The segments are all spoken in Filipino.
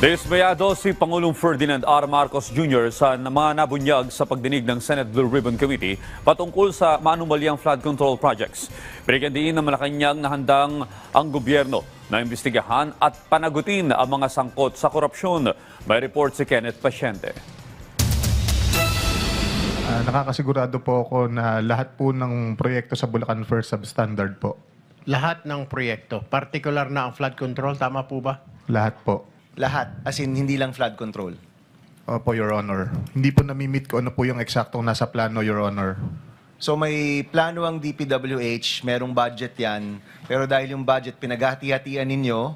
Dismayado si Pangulong Ferdinand R. Marcos Jr. sa mga nabunyag sa pagdinig ng Senate Blue Ribbon Committee patungkol sa manumalyang flood control projects. Binigyan din ng Malacanang na handang ang gobyerno na imbestigahan at panagutin ang mga sangkot sa korupsyon. May report si Kenneth Pasyente. Ah, nakakasigurado po ako na lahat po ng proyekto sa Bulacan First substandard po. Lahat ng proyekto, particular na ang flood control, tama po ba? Lahat po. Lahat. As in, hindi lang flood control. Opo, Your Honor. Hindi po namimit ko ano po yung eksaktong nasa plano, Your Honor. So may plano ang DPWH, merong budget yan. Pero dahil yung budget pinaghati-hatian ninyo,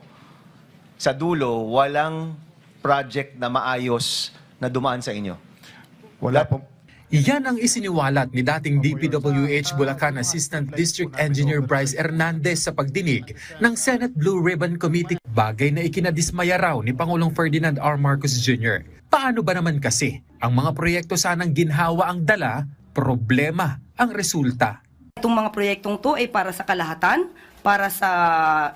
sa dulo, walang project na maayos na dumaan sa inyo. Wala po. Iyan ang isiniwalat ni dating DPWH Bulacan Assistant District Engineer Bryce Hernandez sa pagdinig ng Senate Blue Ribbon Committee bagay na ikinadismaya raw ni Pangulong Ferdinand R. Marcos Jr. Paano ba naman kasi ang mga proyekto sanang ginhawa ang dala, problema ang resulta. Itong mga proyektong to ay para sa kalahatan, para sa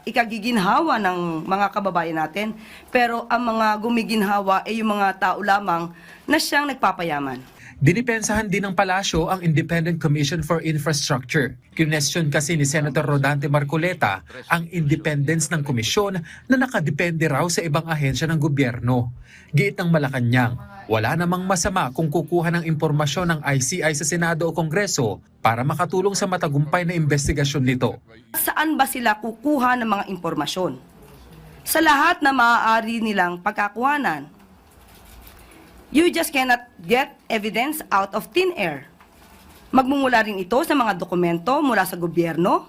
ikagiginhawa ng mga kababayan natin. Pero ang mga gumiginhawa ay yung mga tao lamang na siyang nagpapayaman. Dinipensahan din ng palasyo ang Independent Commission for Infrastructure. Kinestyon kasi ni Senator Rodante Marcoleta ang independence ng komisyon na nakadepende raw sa ibang ahensya ng gobyerno. Giit ng Malacanang, wala namang masama kung kukuha ng impormasyon ng ICI sa Senado o Kongreso para makatulong sa matagumpay na investigasyon nito. Saan ba sila kukuha ng mga impormasyon? Sa lahat na maaari nilang pagkakuhanan. You just cannot get evidence out of thin air. Magmumula rin ito sa mga dokumento mula sa gobyerno.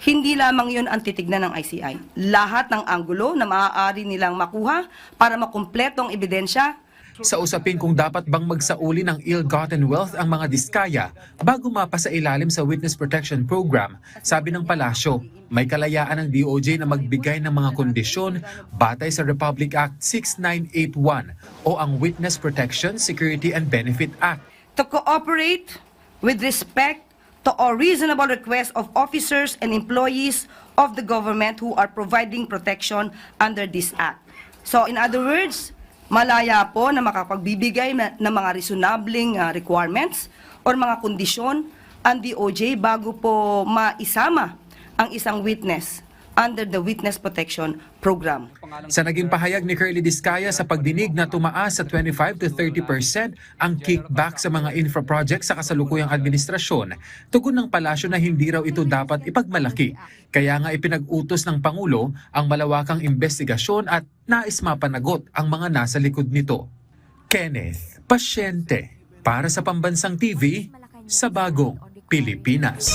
Hindi lamang yun ang titignan ng ICI. Lahat ng anggulo na maaari nilang makuha para makumpleto ang ebidensya Sa usapin kung dapat bang magsauli ng ill-gotten wealth ang mga diskaya bago mapa sa ilalim sa Witness Protection Program, sabi ng palasyo, may kalayaan ng DOJ na magbigay ng mga kondisyon batay sa Republic Act 6981 o ang Witness Protection, Security and Benefit Act. to cooperate with respect to all reasonable requests of officers and employees of the government who are providing protection under this act. So in other words, malaya po na makapagbibigay ng mga reasonabling uh, requirements or mga kondisyon. Ang DOJ bago po maisama ang isang witness under the Witness Protection Program. Sa naging pahayag ni Curly Discaya sa pagdinig na tumaas sa 25 to 30% ang kickback sa mga infra projects sa kasalukuyang administrasyon, tugon ng palasyo na hindi raw ito dapat ipagmalaki. Kaya nga ipinag-utos ng Pangulo ang malawakang investigasyon at nais mapanagot ang mga nasa likod nito. Kenneth Pasyente para sa Pambansang TV sa Bagong Pilipinas.